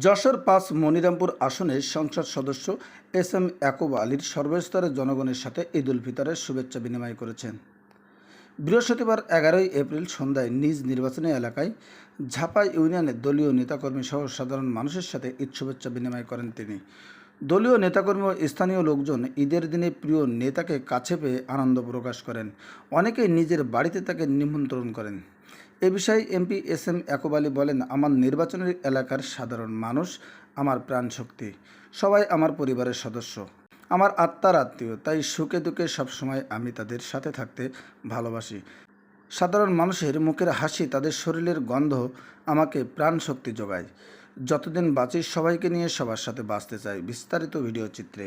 যশোর পাঁচ মনিরামপুর আসনের সংসদ সদস্য এস এম ইয়াকুব আলীর সর্বস্তরের জনগণের সাথে ঈদ উল ফিতরের শুভেচ্ছা বিনিময় করেছেন। বৃহস্পতিবার এগারোই এপ্রিল সন্ধ্যায় নিজ নির্বাচনী এলাকায় ঝাপা ইউনিয়নে দলীয় নেতাকর্মী সহ সাধারণ মানুষের সাথে ঈদ শুভেচ্ছা বিনিময় করেন তিনি। দলীয় নেতাকর্মী ও স্থানীয় লোকজন ঈদের দিনে প্রিয় নেতাকে কাছে পেয়ে আনন্দ প্রকাশ করেন। অনেকেই নিজের বাড়িতে তাকে নিমন্ত্রণ করেন। এ বিষয়ে MP S M Yakub Ali বলেন, আমার নির্বাচনের এলাকার সাধারণ মানুষ আমার প্রাণশক্তি, সবাই আমার পরিবারের সদস্য, আমার আত্মার আত্মীয়, তাই সুখে দুঃখে সবসময় আমি তাদের সাথে থাকতে ভালোবাসি। সাধারণ মানুষের মুখের হাসি তাদের শরীরের গন্ধ আমাকে প্রাণ শক্তি যোগায়। যতদিন বাঁচি সবাইকে নিয়ে সবার সাথে বাঁচতে চাই। বিস্তারিত ভিডিও চিত্রে।